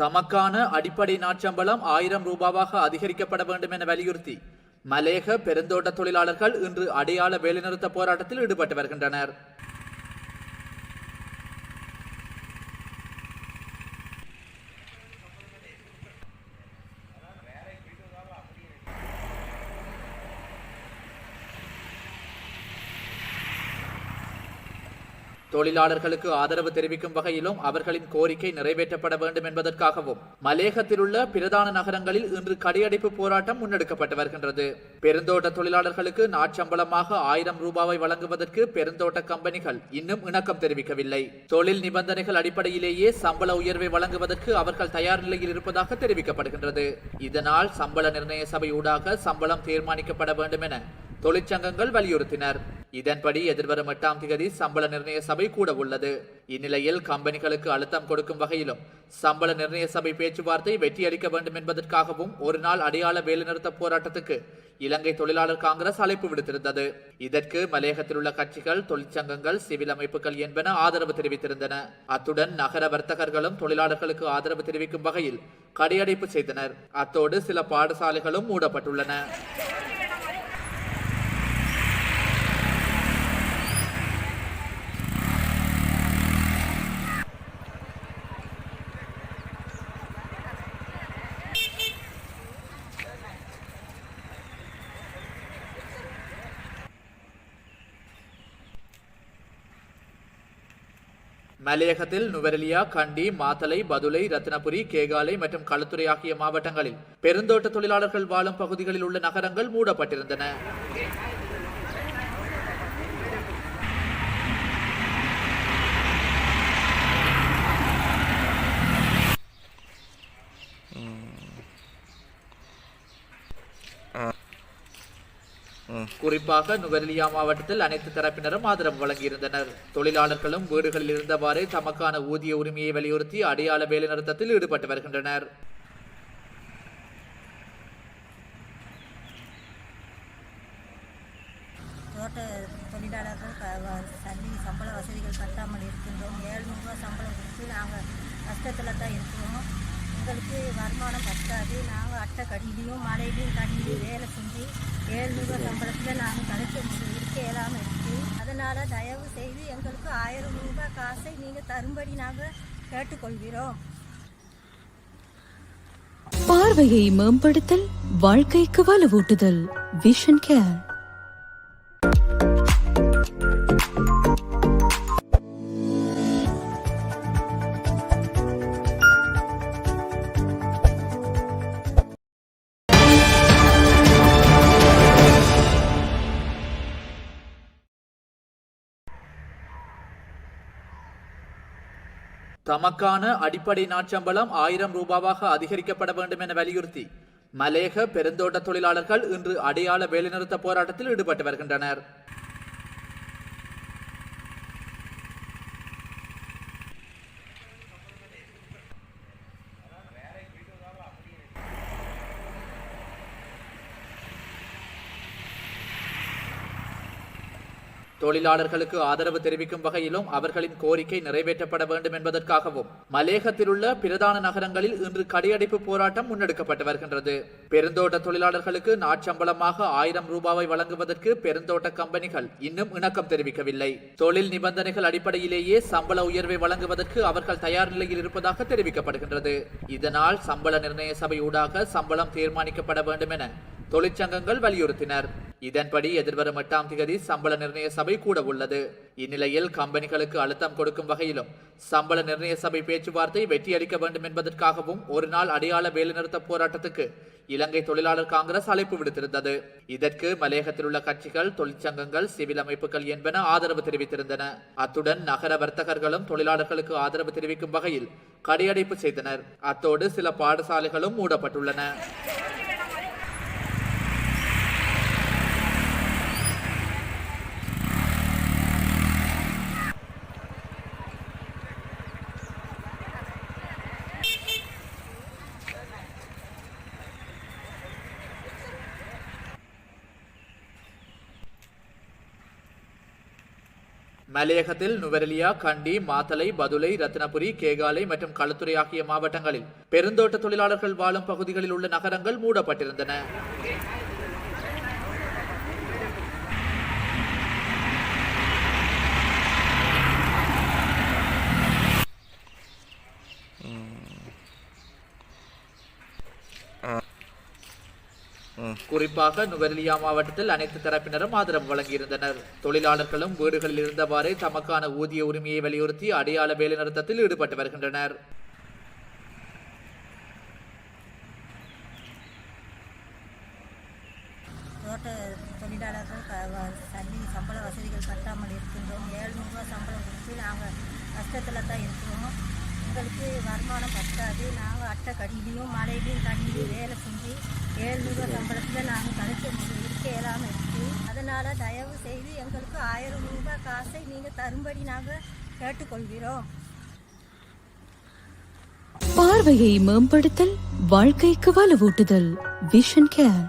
தமக்கான அடிப்படை நாட்சம்பளம் ஆயிரம் ரூபாவாக அதிகரிக்கப்பட வேண்டும் என வலியுறுத்தி மலேக பெருந்தோட்ட தொழிலாளர்கள் இன்று அடையாள வேலைநிறுத்த போராட்டத்தில் ஈடுபட்டு வருகின்றனர். தொழிலாளர்களுக்கு ஆதரவு தெரிவிக்கும் வகையிலும் அவர்களின் கோரிக்கை நிறைவேற்றப்பட வேண்டும் என்பதற்காகவும் மலேகத்தில் உள்ள பிரதான நகரங்களில் இன்று கடையடைப்பு போராட்டம் முன்னெடுக்கப்பட்டு வருகின்றது. பெருந்தோட்ட தொழிலாளர்களுக்கு நாட்சம்பளமாக ஆயிரம் ரூபாவை வழங்குவதற்கு பெருந்தோட்ட கம்பெனிகள் இன்னும் இணக்கம் தெரிவிக்கவில்லை. தொழில் நிபந்தனைகள் அடிப்படையிலேயே சம்பள உயர்வை வழங்குவதற்கு அவர்கள் தயார் நிலையில் இருப்பதாக தெரிவிக்கப்படுகின்றது. இதனால் சம்பள நிர்ணய சபை ஊடாக சம்பளம் தீர்மானிக்கப்பட வேண்டும் என தொழிற்சங்கங்கள் வலியுறுத்தினர். இதன்படி எதிர்வரும் எட்டாம் தேதி சம்பள நிர்ணய சபை கூட உள்ளது. இந்நிலையில் கம்பெனிகளுக்கு அழுத்தம் கொடுக்கும் வகையிலும் சம்பள நிர்ணய சபை பேச்சுவார்த்தை வெற்றியளிக்க வேண்டும் என்பதற்காகவும் ஒரு நாள் அடையாள வேலைநிறுத்த போராட்டத்துக்கு இலங்கை தொழிலாளர் காங்கிரஸ் அழைப்பு விடுத்திருந்தது. இதற்கு மலையகத்தில் உள்ள கட்சிகள் தொழிற்சங்கங்கள் சிவில் அமைப்புகள் என்பன ஆதரவு தெரிவித்திருந்தன. அத்துடன் நகர வர்த்தகர்களும் தொழிலாளர்களுக்கு ஆதரவு தெரிவிக்கும் வகையில் கடையடைப்பு செய்தனர். அத்தோடு சில பாடசாலைகளும் மூடப்பட்டுள்ளன. மலையகத்தில் நுவரெலியா கண்டி மாத்தலை பதுளை ரத்னபுரி கேகாலை மற்றும் களுத்துறை ஆகிய மாவட்டங்களில் பெருந்தோட்ட தொழிலாளர்கள் வாழும் பகுதிகளில் உள்ள நகரங்கள் மூடப்பட்டிருந்தன. குறிப்பாக நுவரெலியா மாவட்டத்தில் அனைத்து தரப்பினரும் ஆதரவு வழங்கியிருந்தனர். தொழிலாளர்களும் வீடுகளில் இருந்தவாறே தமக்கான ஊதிய உரிமையை வலியுறுத்தி அடையாள வேலைநிறுத்தத்தில் ஈடுபட்டு வருகின்றனர். தோட்ட தொழிலாளர்கள் தண்ணி சம்பள வசதிகள் கட்டாமல் இருக்கின்றோம். ஏழ்நூறுரூவா சம்பளம் கொடுத்து நாங்கள் கஷ்டத்தில் தான் இருக்கிறோம். எங்களுக்கு வருமானம் பத்தாது. நாங்கள் அட்டை கடியிலையும் மழையிலையும் தண்ணியிலையும் வேலை செஞ்சு ஏழ்நூறுவா சம்பளத்தில் நாங்கள் கழிக்க இருக்க இயலாமல் இருக்குது அதனால் தயவு செய்து எங்களுக்கு ஆயிரம் ரூபாய் காசை நீங்கள் தரும்படி நாங்கள் கேட்டுக்கொள்கிறோம். பார்வையை மேம்படுத்தல் வாழ்க்கைக்கு வலுவூட்டுதல் விஷன் கேர் தமக்கான அடிப்படை நாட்சம்பளம் ஆயிரம் ரூபாவாக அதிகரிக்கப்பட வேண்டும் என வலியுறுத்தி மலேக பெருந்தோட்ட தொழிலாளர்கள் இன்று அடையாள வேலைநிறுத்த போராட்டத்தில் ஈடுபட்டு வருகின்றனர். தொழிலாளர்களுக்கு ஆதரவு தெரிவிக்கும் வகையிலும் அவர்களின் கோரிக்கை நிறைவேற்றப்பட வேண்டும் என்பதற்காகவும் மலேகத்தில் உள்ள பிரதான நகரங்களில் இன்று கடையடைப்பு போராட்டம் முன்னெடுக்கப்பட்டு வருகின்றது. பெருந்தோட்ட தொழிலாளர்களுக்கு நாட்சம்பளமாக ஆயிரம் ரூபாவை வழங்குவதற்கு பெருந்தோட்ட கம்பெனிகள் இன்னும் இணக்கம் தெரிவிக்கவில்லை. தொழில் நிபந்தனைகள் அடிப்படையிலேயே சம்பள உயர்வை வழங்குவதற்கு அவர்கள் தயார் நிலையில் இருப்பதாக தெரிவிக்கப்படுகின்றது. இதனால் சம்பள நிர்ணய சபை ஊடாக சம்பளம் தீர்மானிக்கப்பட வேண்டும் என தொழிற்சங்கங்கள் வலியுறுத்தினர். இதன்படி எதிர்வரும் எட்டாம் தேதி சம்பள நிர்ணய சபை கூட உள்ளது. இந்நிலையில் கம்பெனிகளுக்கு அழுத்தம் கொடுக்கும் வகையிலும் சம்பள நிர்ணய சபை பேச்சுவார்த்தை வெற்றியளிக்க வேண்டும் என்பதற்காகவும் ஒரு நாள் அடையாள வேலைநிறுத்த போராட்டத்துக்கு இலங்கை தொழிலாளர் காங்கிரஸ் அழைப்பு விடுத்திருந்தது. இதற்கு மலையகத்தில் உள்ள கட்சிகள் தொழிற்சங்கங்கள் சிவில் அமைப்புகள் என்பன ஆதரவு தெரிவித்திருந்தன. அத்துடன் நகர வர்த்தகர்களும் தொழிலாளர்களுக்கு ஆதரவு தெரிவிக்கும் வகையில் கடையடைப்பு செய்தனர். அத்தோடு சில பாடசாலைகளும் மூடப்பட்டுள்ளன. மலையகத்தில் நுவரெலியா கண்டி மாத்தலை பதுலை ரத்னபுரி கேகாலை மற்றும் களத்துறை ஆகிய மாவட்டங்களில் பெருந்தோட்ட தொழிலாளர்கள் வாழும் பகுதிகளில் உள்ள நகரங்கள் மூடப்பட்டிருந்தன. குறிப்பாக நுவரெலியா மாவட்டத்தில் அனைத்து தரப்பினரும் ஆதரவு வழங்கியிருந்தனர். தொழிலாளர்களும் வீடுகளில் இருந்தவாறே தமக்கான ஊதிய உரிமையை வலியுறுத்தி அடையாள வேலைநிறுத்தத்தில் ஈடுபட்டு வருகின்றனர். தோட்ட தொழிலாளர்கள் தண்ணி சம்பள வசதிகள் கட்டாமல் இருக்கின்றோம். ஏழ்நூறுவா சம்பளம் கொடுத்து நாங்கள் கஷ்டத்தில் தான் இருக்கிறோம். எங்களுக்கு வருமானம் பத்தாது. நாங்கள் அட்டை கடியிலையும் மழையிலையும் தண்ணியிலையும் வேலை செஞ்சு ஏழ்நூறுவா சம்பளத்தில் நாங்கள் கழிக்க இருக்க இயலாமல் இருக்குது அதனால் தயவு செய்து எங்களுக்கு ஆயிரம் ரூபாய் காசை நீங்கள் தரும்படி நாங்கள் கேட்டுக்கொள்கிறோம். பார்வையை மேம்படுத்தல் வாழ்க்கைக்கு வலுவூட்டுதல் விஷன் கேர்